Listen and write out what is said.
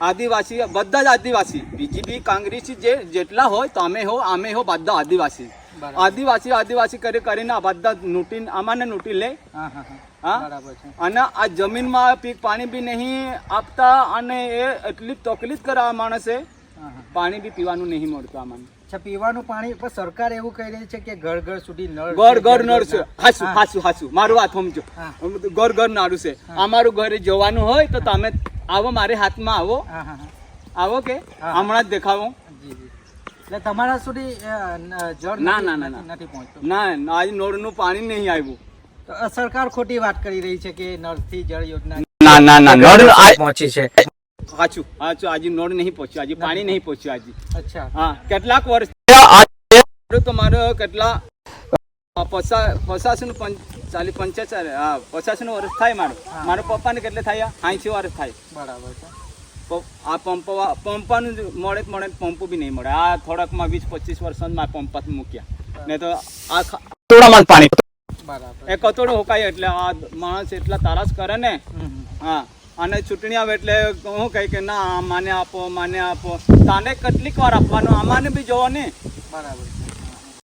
આદિવાસી બધા જ આદિવાસી. બીજીપી કોંગ્રેસી જે જેટલા હોય તમે હો અમે હો બધા આદિવાસી. આદિવાસી આદિવાસી કરી કરીને આ બધા નૂટી અમાને નૂટી લે. હા અને આ જમીનમાં પીક પાણી બી નહીં આપતા અને એ એટલી તકલીફ કરે આ માણસે. પાણી બી પીવાનું નહીં મળતું આમાં અચ્છા પીવાનું પાણી પણ સરકાર એવું કહી રહી છે કે ઘર ઘર સુધી નળ ઘર ઘર નળ છે. હાસુ હાસું. હાસું. મારું વાત સમજો. ઘર ઘર નાડું છે. અમારું ઘરે જવાનું હોય તો તમે આવો મારે હાથમાં આવો. હા હા હા. આવો કે? હમણાં જ દેખાવો. જી જી. એટલે તમારા સુધી જળ ના, ના, ના, નથી- ના. નથી પહોંચતું. ના આજ નળનું પાણી નહીં આવ્યું. તો સરકાર ખોટી વાત કરી રહી છે કે નળથી જળ યોજના ના ના ના નળ પહોંચી છે. સાચું સાચું આજે નળ નહીં પહોંચ્યું આજે પાણી નહીં પહોંચ્યું આજે. અચ્છા. હા કેટલાક વર્ષ તમારો કેટલા પ્રશાસન પચાસ નું ચાલીસ પંચાચાર હા પચાસનું વર્ષ થાય મારું. મારા પપ્પાને કેટલે થાય? સાઠી વર્ષ થાય. બરાબર છે. આ પંપ પંપાનું મળે મળે પંપ બી નહીં મળે. આ થોડાકમાં વીસ પચીસ વર્ષમાં પંપ મૂક્યા. નહીં તો આ તોડામાં પાણી. બરાબર. એ કતોડો હોકાય એટલે આ માણસ એટલા તારાસ કરે ને. હા. અને ચૂંટણી આવે એટલે હું કહે કે ના આ માને આપો માને આપો. તાને કેટલીક વાર આપવાનું આમાને બી જોવો ને બરાબર